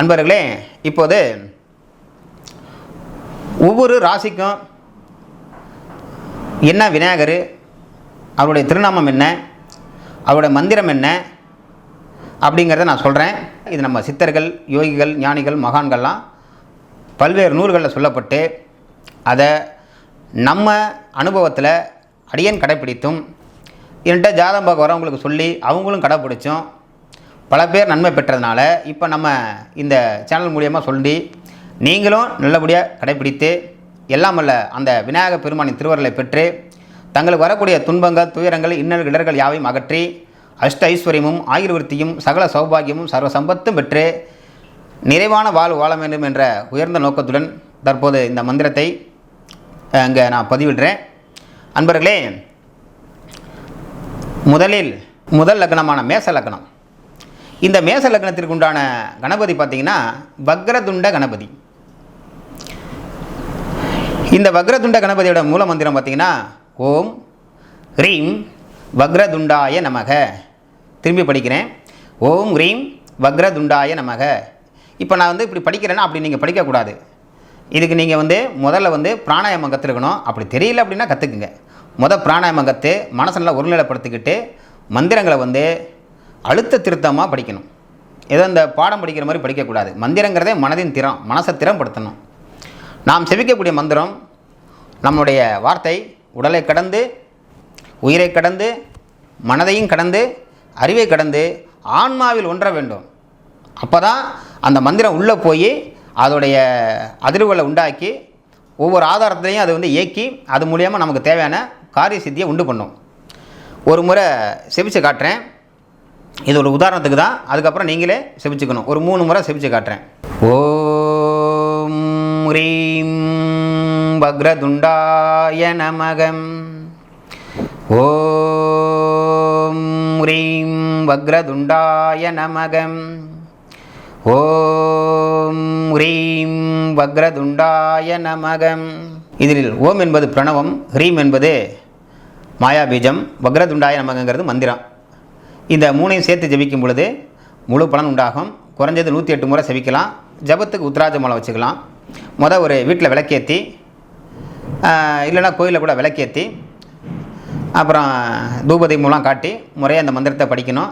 அன்பர்களே இப்போது ஒவ்வொரு ராசிக்கும் என்ன விநாயகர் அவருடைய திருநாமம் என்ன அவருடைய மந்திரம் என்ன அப்படிங்கிறத நான் சொல்கிறேன் இது நம்ம சித்தர்கள் யோகிகள் ஞானிகள் மகான்கள்லாம் பல்வேறு நூல்களில் சொல்லப்பட்டு அதை நம்ம அனுபவத்தில் அடியன் கடைப்பிடித்தும் என்கிட்ட ஜாதகம் பார்க்க வரவங்களுக்கு சொல்லி அவங்களும் கடைப்பிடிச்சும் பல பேர் நன்மை பெற்றதுனால இப்போ நம்ம இந்த சேனல் மூலியமாக சொல்லி நீங்களும் நல்லபடியாக கடைப்பிடித்து எல்லாம் அல்ல அந்த விநாயக பெருமானின் திருவருளை பெற்று தங்களுக்கு வரக்கூடிய துன்பங்கள் துயரங்கள் இன்னல் இடர்கள் யாவையும் அகற்றி அஷ்ட ஐஸ்வர்யமும் ஆயுர்வர்த்தியும் சகல சௌபாகியமும் சர்வ சம்பத்தும் பெற்று நிறைவான வாழ்வு வாழ வேண்டும் என்ற உயர்ந்த நோக்கத்துடன் தற்போது இந்த மந்திரத்தை அங்கே நான் பதிவிடுறேன். அன்பர்களே முதலில் முதல் லக்னமான மேச லக்னம். இந்த மேச லக்னத்திற்கு உண்டான கணபதி பார்த்தீங்கன்னா வக்ரதுண்ட கணபதி. இந்த வக்ரதுண்ட கணபதியோட மூல மந்திரம் பார்த்தீங்கன்னா ஓம் ஹ்ரீம் வக்ரதுண்டாய நமக. திரும்பி படிக்கிறேன். ஓம் ஹ்ரீம் வக்ரதுண்டாய நமக. இப்போ நான் வந்து இப்படி படிக்கிறேன்னா அப்படி நீங்கள் படிக்கக்கூடாது இதுக்கு நீங்கள் வந்து முதல்ல வந்து பிராணாயாமம் கற்றுக்கணும் அப்படி தெரியல அப்படின்னா கற்றுக்குங்க முதல் பிராணாயாமம் கற்று மனசை நல்லா ஒருநிலைப்படுத்திக்கிட்டு மந்திரங்களை வந்து அழுத்த திருத்தமாக படிக்கணும். ஏதோ இந்த பாடம் படிக்கிற மாதிரி படிக்கக்கூடாது. மந்திரங்கிறதே மனதின் திறம் மனசை திறம்படுத்தணும். நாம் செவிக்கக்கூடிய மந்திரம் நம்முடைய வார்த்தை உடலை கடந்து உயிரை கடந்து மனதையும் கடந்து அறிவை கடந்து ஆன்மாவில் ஒன்ற வேண்டும். அப்போ தான் அந்த மந்திரம் உள்ளே போய் அதோடைய அதிர்வுகளை உண்டாக்கி ஒவ்வொரு ஆதாரத்தையும் அது வந்து இயக்கி அது மூலியமாக நமக்கு தேவையான காரிய சித்தியை உண்டு பண்ணும். ஒரு முறை செவிச்சு காட்டுறேன். இது ஒரு உதாரணத்துக்கு தான். அதுக்கப்புறம் நீங்களே செபிச்சுக்கணும். ஒரு மூணு முறை செபிச்சு காட்டுறேன். ஓம் ரீம் வக்ரதுண்டாய நமகம். ஓம் ரீம் வக்ரதுண்டாய நமகம். ஓம் ரீம் வக்ரதுண்டாய நமகம். இதில் ஓம் என்பது பிரணவம் ஹ்ரீம் என்பது மாயாபீஜம் வக்ரதுண்டாய நமகங்கிறது மந்திரம். இந்த மூணையும் சேர்த்து ஜபிக்கும் பொழுது முழு பலன் உண்டாகும். குறைஞ்சது நூற்றி எட்டு முறை செவிக்கலாம் ஜபத்துக்கு உத்ராஜ மாலை வச்சுக்கலாம். மொதல் ஒரு வீட்டில் விளக்கேற்றி இல்லைன்னா கோயிலில் கூட விளக்கேற்றி அப்புறம் தூபதி மூலம் காட்டி முறையாக அந்த மந்திரத்தை படிக்கணும்.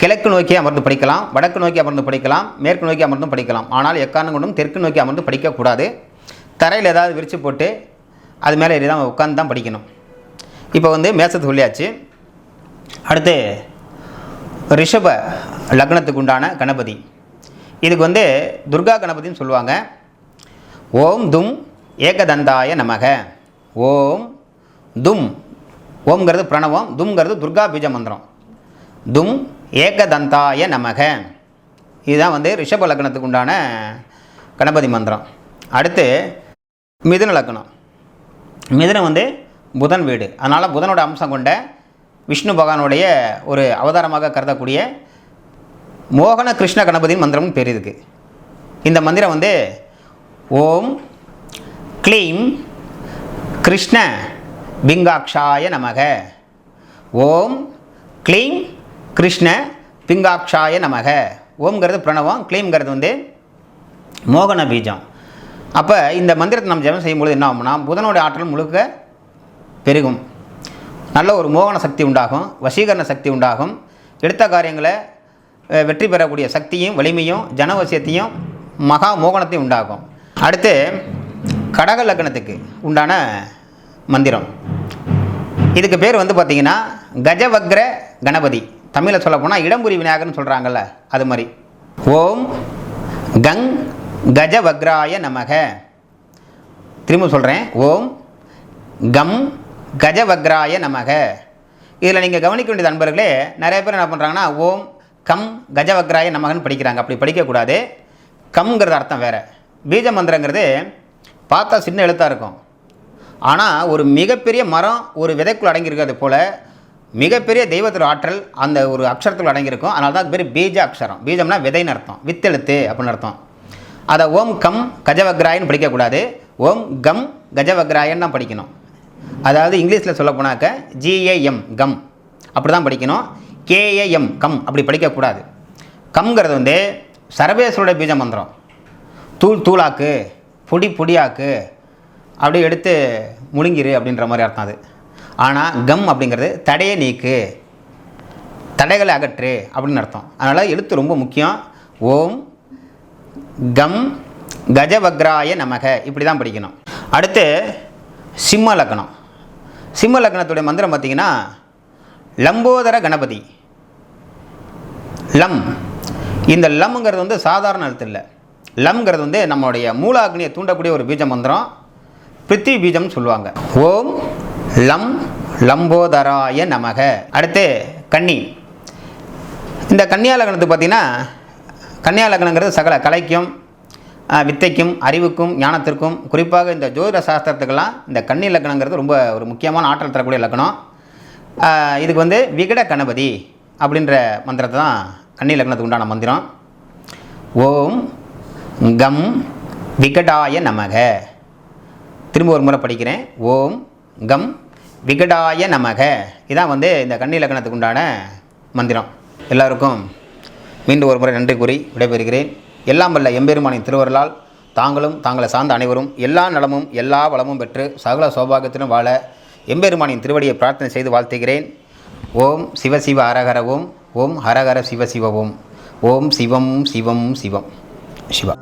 கிழக்கு நோக்கி அமர்ந்து படிக்கலாம் வடக்கு நோக்கி அமர்ந்து படிக்கலாம் மேற்கு நோக்கி அமர்ந்தும் படிக்கலாம். ஆனால் எக்காரணம் கொண்டும் தெற்கு நோக்கி அமர்ந்து படிக்கக்கூடாது. தரையில் ஏதாவது விரித்து போட்டு அது மேலே ஏறி தான் உட்காந்து தான் படிக்கணும். இப்போ வந்து மேசத்து சொல்லியாச்சு அடுத்து ரிஷப லக்னத்துக்கு உண்டான கணபதி. இதுக்கு வந்து துர்கா கணபதின்னு சொல்லுவாங்க. ஓம் தும் ஏகதந்தாய நமக. ஓம் தும். ஓம்ங்கிறது பிரணவம் தும்ங்கிறது துர்கா பீஜ மந்திரம். தும் ஏகதந்தாய நமக. இதுதான் வந்து ரிஷப லக்னத்துக்கு உண்டான கணபதி மந்திரம். அடுத்து மிதுன லக்னம். மிதுனம் வந்து புதன் வீடு. அதனால் புதனோட அம்சம் கொண்ட விஷ்ணு பகவானுடைய ஒரு அவதாரமாக கருதக்கூடிய மோகன கிருஷ்ண கணபதி மந்திரமும் பேர் இதுக்கு இந்த மந்திரம் வந்து ஓம் க்ளீம் கிருஷ்ண பிங்காக்ஷாய நமக. ஓம் க்ளீம் கிருஷ்ண பிங்காக்ஷாய நமக. ஓம்ங்கிறது பிரணவம் க்ளீம்ங்கிறது வந்து மோகன பீஜம். அப்போ இந்த மந்திரத்தை நம்ம ஜபம் செய்யும்பொழுது என்ன ஆகும்னா புதனுடைய ஆற்றல் முழுக்க பெருகும். நல்ல ஒரு மோகன சக்தி உண்டாகும் வசீகரண சக்தி உண்டாகும். எடுத்த காரியங்களை வெற்றி பெறக்கூடிய சக்தியும் வலிமையும் ஜனவசியத்தையும் மகா மோகனத்தையும் உண்டாகும். அடுத்து கடக லக்னத்துக்கு உண்டான மந்திரம். இதுக்கு பேர் வந்து பார்த்திங்கன்னா கஜவக்ர கணபதி. தமிழில் சொல்லப்போனால் இடம்புரி விநாயகர்னு சொல்கிறாங்கல்ல அது மாதிரி. ஓம் கங் கஜவக்ராய நமக. திரும்ப சொல்கிறேன் ஓம் கம் கஜவக்ராய நமக. இதில் நீங்கள் கவனிக்க வேண்டியது அன்பர்களே நிறைய பேர் என்ன பண்ணுறாங்கன்னா ஓம் கம் கஜவக்ராய நமகன்னு படிக்கிறாங்க. அப்படி படிக்கக்கூடாது. கம்ங்கிறது அர்த்தம் வேறு. பீஜ மந்திரங்கிறது பார்த்தா சின்ன எழுத்தாக இருக்கும். ஆனால் ஒரு மிகப்பெரிய மரம் ஒரு விதைக்குள் அடங்கியிருக்கிறது போல் மிகப்பெரிய தெய்வத்தோட ஆற்றல் அந்த ஒரு அக்ஷரத்தில் அடங்கியிருக்கும். அதனால தான் அது பேர் பீஜ அக்ஷரம். பீஜம்னா விதைன்னு அர்த்தம். வித்தெழுத்து அப்படின்னு அர்த்தம். அதை ஓம் கம் கஜவக்ராயன்னு படிக்கக்கூடாது. ஓம் கம் கஜவக்ராயன்னு தான் படிக்கணும். அதாவது இங்கிலீஷில் சொல்ல போனாக்க ஜிஏஎம் கம் அப்படி தான் படிக்கணும். கேஏஎம் கம் அப்படி படிக்கக்கூடாது. கம்ங்கிறது வந்து சரபேஸ்வருடைய பீஜ மந்திரம். தூள் தூளாக்கு பொடி பொடியாக்கு அப்படி எடுத்து முழுங்கிரு அப்படின்ற மாதிரி அர்த்தம் அது. ஆனால் கம் அப்படிங்கிறது தடையை நீக்கு தடைகளை அகற்று அப்படின்னு அர்த்தம். அதனால் எழுத்து ரொம்ப முக்கியம். ஓம் கம் கஜவக்ராய நமக. இப்படி தான் படிக்கணும். அடுத்து சிம்ம லக்னம். சிம்ம லக்னத்துடைய மந்திரம் பார்த்தீங்கன்னா லம்போதர கணபதி. லம். இந்த லம்ங்கிறது வந்து சாதாரண எழுத்து இல்லை. லம்ங்கிறது வந்து நம்மளுடைய மூலாக்னியை தூண்டக்கூடிய ஒரு பீஜ மந்திரம். பிருத்திவி பீஜம்னு சொல்லுவாங்க. ஓம் லம் லம்போதராய நமக. அடுத்து கன்னி. இந்த கன்னியா லக்னத்துக்கு பார்த்தீங்கன்னா கன்னியா லக்னங்கிறது சகல கலைக்கும் வித்தைக்கும் அறிவுக்கும் ஞானத்திற்கும் குறிப்பாக இந்த ஜோதிட சாஸ்திரத்துக்கெல்லாம் இந்த கன்னி லக்னங்கிறது ரொம்ப ஒரு முக்கியமான ஆற்றல் தரக்கூடிய லக்னம் இதுக்கு வந்து விகட கணபதி அப்படின்ற மந்திரத்தை தான் கன்னி லக்னத்துக்கு உண்டான மந்திரம். ஓம் கம் விகடாய நமக. திரும்ப ஒரு முறை படிக்கிறேன். ஓம் கம் விகடாய நமக. இதான் வந்து இந்த கன்னி லக்னத்துக்கு உண்டான மந்திரம். எல்லாருக்கும் மீண்டும் ஒரு முறை நன்றி கூறி விடைபெறுகிறேன். எல்லாம் வல்ல எம்பெருமானின் திருவருளால் தாங்களும் தாங்களை சார்ந்த அனைவரும் எல்லா நலமும் எல்லா வளமும் பெற்று சகல சௌபாகியத்திலும் வாழ எம்பெருமானின் திருவடியை பிரார்த்தனை செய்து வாழ்த்துகிறேன். ஓம் சிவ சிவ ஹரஹர ஓம். ஓம் ஹரஹர சிவ ஓம். ஓம் சிவம் சிவம் சிவம். சிவா.